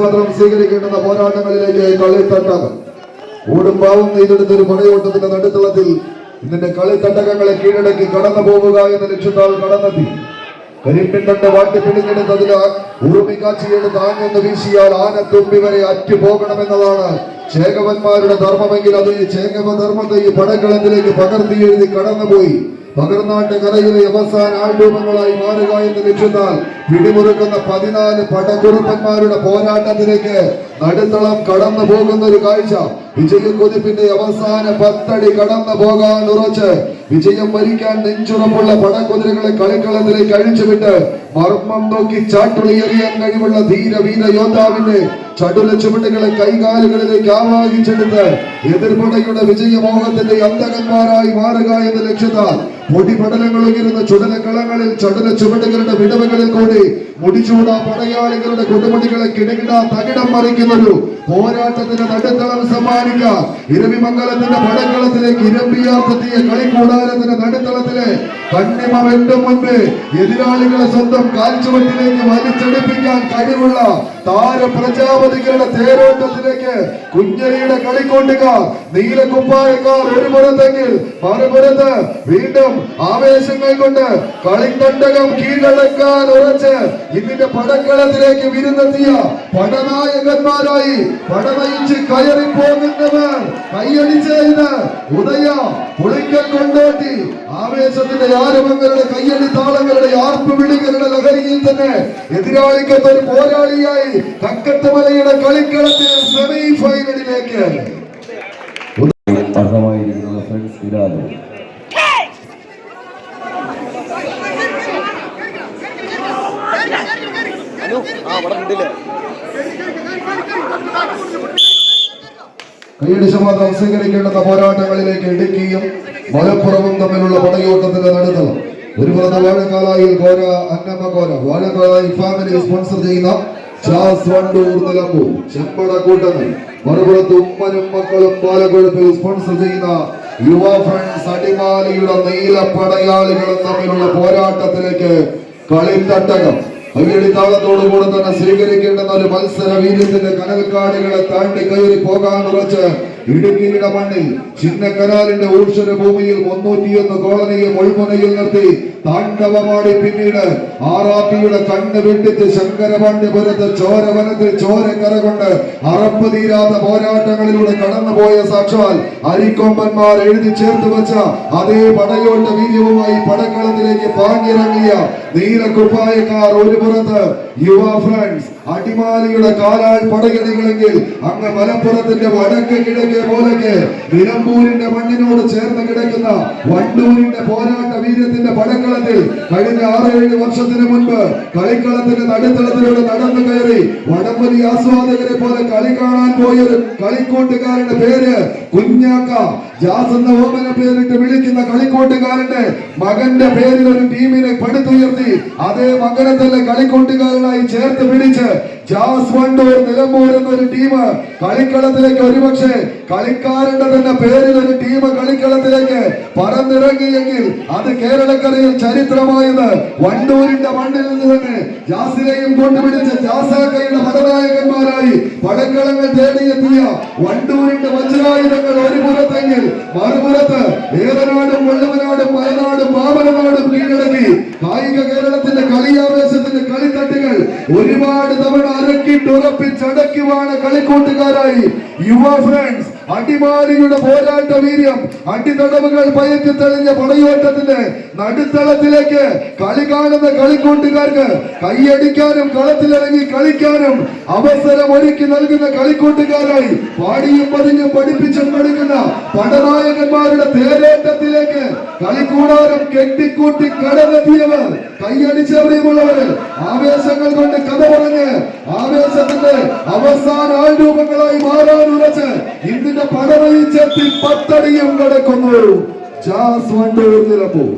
മാത്രം സ്വീകരിക്കേണ്ടുന്ന പോരാട്ടങ്ങളിലേക്ക് കളിത്തട്ടകം ഊടുംപാവും നെയ്തെടുത്ത ഒരു പടയോട്ടത്തിന്റെ നടുത്തളത്തിൽ ഇതിന്റെ കളിത്തട്ടകങ്ങളെ കീഴടക്കി കടന്നു പോവുക എന്ന ലക്ഷ്യത്താൽ കടന്നെത്തി. കരിമ്പിൻ വാട്ടി പിടിഞ്ഞെടുത്തതിൽ ഉറുമി കാച്ചിയെടുത്ത് ആഞ്ഞെന്ന് വീശിയാൽ ആന തുമ്പി വരെ അറ്റു പോകണമെന്നതാണ് ചേകവന്മാരുടെ ധർമ്മമെങ്കിൽ അത് ചേകവധർമ്മത്തെ ചേകവ ധർമ്മത്തെ ഈ പടക്കളത്തിലേക്ക് പകർത്തി എഴുതി കടന്നുപോയി. പകർനാട്ട് കലയിലെ അവസാന ആൾരൂപങ്ങളായി മാറുക എന്ന് ലക്ഷ്യത്താൽ പിടിമുറുക്കുന്ന പതിനാല് പടക്കുറുപ്പന്മാരുടെ പോരാട്ടത്തിലേക്ക് നടുത്തളം കടന്നു പോകുന്ന ഒരു കാഴ്ച. വിജയ കൊതിപ്പിന്റെ അവസാന പത്തടി കടന്നു പോകാൻ ഉറച്ച്. വിജയം വരിക്കാൻ നെഞ്ചുറപ്പുള്ള പടക്കുതിരകളെ കളിക്കളത്തിലേക്ക് അഴിച്ചുവിട്ട് മർമ്മം നോക്കി ചാട്ടുളി എറിയാൻ കഴിവുള്ള ധീര വീര യോദ്ധാവിന്റെ ചടുല ചുവടുകളെ കൈകാലുകളിലേക്ക് ആവാഹിച്ചെടുത്ത് എതിർപടയുടെ വിജയമോഹത്തിന്റെ അന്തകന്മാരായി മാറുക എന്ന ലക്ഷ്യത്താൽ പൊടിപടലങ്ങൾ ഉയരുന്ന ചുടലക്കളങ്ങളിൽ ചടുല ചുവടുകളുടെ വിടവുകളിൽ കൂടി മുടിച്ചൂടാ പടയാളികളുടെ കൊടുമുടികളെ കിടകിട തകിടം മറിക്കുന്ന ഒരു പോരാട്ടത്തിന്റെ നടുത്തളം സമ്മാനിക്കാം. ഇരവിമംഗലത്തിന്റെ പടക്കളത്തിലേക്ക് ഇരമ്പിയാർക്കെത്തിയ കളിക്കൂടാരത്തിന്റെ നടുത്തളത്തിലെ കണ്ണിമ വെട്ടും മുൻപ് എതിരാളികളെ സ്വന്തം കാൽച്ചുവട്ടിലേക്ക് വലിച്ചെടുപ്പിക്കാൻ കഴിവുള്ള താര പ്രജാപതികളുടെ തേരോട്ടത്തിലേക്ക് കുഞ്ഞലിയുടെ കളിക്കൊണ്ടുകാർ നീലക്കുപ്പായക്കാർ ഒരു പുറത്തെങ്കിൽ മറുപുറത്ത് വീണ്ടും ആവേശങ്ങൾ കൊണ്ട് കളിത്തണ്ടകം കീഴടക്കാൻ ഉറച്ച് ഇതിന്റെ പടക്കളത്തിലേക്ക് വിരുന്നെത്തിയ പടനായകന്മാരായി പടവയിച്ച് കയറി പോകുന്നവർ കൈയടിച്ച് ഇന്ന് ഉദയ പുളിക്കൽ കൊണ്ടോട്ടി. ആവേശത്തിന്റെ ആരവങ്ങളുടെ കയ്യടി താളങ്ങളുടെ ആർപ്പ് വിളികളുടെ ലഹരിയിൽ തന്നെ എതിരാളിക്കത്ത് ഒരു പോരാളിയായി മലയുടെ കളിക്കളത്തിൽ സെമി ഫൈനലിലേക്ക് അർഹമായിരിക്കുന്നത് ഫ്രണ്ട്സ് വിരാട് കൈയടിച്ച മാത്രം സ്വീകരിക്കേണ്ടുന്ന പോരാട്ടങ്ങളിലേക്ക് ഇടുക്കിയും മലപ്പുറവും തമ്മിലുള്ള പടയോട്ടത്തിന്റെ നടുത്തളം ഒരു പുറത്ത് വാഴക്കാലായിൽ കോര അന്നമ്മ കോര വാഴക്കാലായി ഫാമിലി സ്പോൺസർ ചെയ്യുന്ന ചാസ് വണ്ടൂർ നിലമ്പൂർ. ചെമ്പട കൂട്ടങ്ങൾ. മറുപുറത്ത് ഉമ്മനും മക്കളും പാലക്കൊഴുപ്പിൽ സ്പോൺസർ ചെയ്യുന്ന യുവ ഫ്രണ്ട്സ് അടിമാലിയുടെ നീല പടയാളികളും തമ്മിലുള്ള പോരാട്ടത്തിലേക്ക് കളിത്തട്ടകം. കയ്യടി താളത്തോടു കൂടെ തന്നെ സ്വീകരിക്കേണ്ടുന്ന ഒരു മത്സര വീര്യത്തിന്റെ കനൽക്കാടുകളെ താണ്ടി കയറി പോകാൻ ഉറച്ച് ഇടുക്കിയുടെ മണ്ണിൽ ചിന്നക്കനാലിന്റെ ഊർഷര ഭൂമിയിൽ മുന്നൂറ്റിയൊന്ന് കോളനിയെ മൊഴിമുനയിൽ നിർത്തി താണ്ഡവമാടി പിന്നീട് ആറാപ്പിയുടെ കണ്ണ് വെട്ടിച്ച് ശങ്കരപാണ്ഡ്യപുരത്ത് ചോരവനത്തിൽ ചോരക്കര കൊണ്ട് അറപ്പ് തീരാത്ത പോരാട്ടങ്ങളിലൂടെ കടന്നുപോയ സാക്ഷാൽ അരിക്കൊമ്പന്മാർ എഴുതി ചേർത്ത് വെച്ച അതേ പടയോട്ട വീര്യവുമായി പടക്കളത്തിലേക്ക് പാഞ്ഞിറങ്ങിയ നീലക്കുപ്പായക്കാർ ഒരു പുറത്ത്. യുവ ഫ്രണ്ട്സ് അടിമാലിയുടെ കാലാൽ പടകിടുകളെങ്കിൽ അങ്ങ് മലപ്പുറത്തിന്റെ വടക്ക് കിഴക്കേ പോലൊക്കെ നിലമ്പൂരിന്റെ മണ്ണിനോട് ചേർന്ന് കിടക്കുന്ന വണ്ടൂരിന്റെ പോരാട്ട വീര്യത്തിന്റെ പടക്കളത്തിൽ കഴിഞ്ഞ ആറേഴ് വർഷത്തിന് മുൻപ് കളിക്കളത്തിന്റെ നടുത്തളത്തിലൂടെ നടന്നു കയറി വടംവലി ആസ്വാദകരെ പോലെ കളി കാണാൻ പോയൊരു കളിക്കൂട്ടുകാരന്റെ പേര് കുഞ്ഞാക്ക. ജാസ് എന്ന ഓമന പേരിട്ട് വിളിക്കുന്ന കളിക്കോട്ടുകാരന്റെ മകന്റെ പേരിൽ ഒരു ടീമിനെ പടുത്തുയർത്തി അതേ മകനെ തന്നെ കളിക്കോട്ടുകാരനായി ചേർത്ത് പിടിച്ച് ജാസ് വണ്ടൂർ നിലമ്പൂർ എന്നൊരു ടീം കളിക്കളത്തിലേക്ക് ഒരുപക്ഷെ കളിക്കാരന്റെ തന്നെ പേരിൽ ഒരു ടീം കളിക്കളത്തിലേക്ക് പറന്നിറങ്ങിയെങ്കിൽ അത് കേരളക്കരയിൽ ചരിത്രമായത് വണ്ടൂരിന്റെ മണ്ണിൽ നിന്ന് തന്നെ ജാസിനെയും കൊണ്ടുപിടിച്ച് ജാസാക്കയുടെ പടക്കളങ്ങൾ തേടിയെത്തിയ വണ്ടൂരിന്റെ വജ്രായുധങ്ങൾ ഒരു പുറത്തെങ്കിൽ മറുപുറത്ത് ഏറനാടും വള്ളുവനാടും വയനാടും മാമലനാടും കീഴടക്കി. കായിക കേരളത്തിന്റെ കളിയാവേശത്തിന്റെ കളിത്തട്ടുകൾ ഒരുപാട് തവണ അരക്കിട്ടുറപ്പിച്ചടക്കുവാണ് കളിക്കൂട്ടുകാരായി. യുവ ഫ്രണ്ട്സ് അടിമാലിയുടെ പോരാട്ട വീര്യം അടിത്തടവുകൾ പയറ്റി തെളിഞ്ഞ പടയോട്ടത്തിന്റെ നടുത്തളത്തിലേക്ക് കളി കാണുന്ന കളിക്കൂട്ടുകാർക്ക് കൈയടിക്കാനും കളത്തിലിറങ്ങി കളിക്കാനും അവസരം ഒരുക്കി നൽകുന്ന കളിക്കൂട്ടുകാരായി പാടിയും പതിഞ്ഞും പഠിപ്പിച്ചും കൊടുക്കുന്ന പടനായകന്മാരുടെ തേരോട്ടത്തിലേക്ക് കളിക്കൂടാരം കെട്ടിക്കൂട്ടി കടന്നെത്തിയവർ കൈയടിച്ചവരെയുമുള്ളവർ ആവേശങ്ങൾ കൊണ്ട് കഥ പറഞ്ഞ് ആവേശത്തിന്റെ അവസാന ആൾരൂപങ്ങളായി മാറാൻ ഉറച്ച് ഇന്ത്യന്റെ പടവയിൽ ചെത്തി പത്തടിയും കിടക്കുന്നു ജാസ് വണ്ടൂർ നിലമ്പൂർ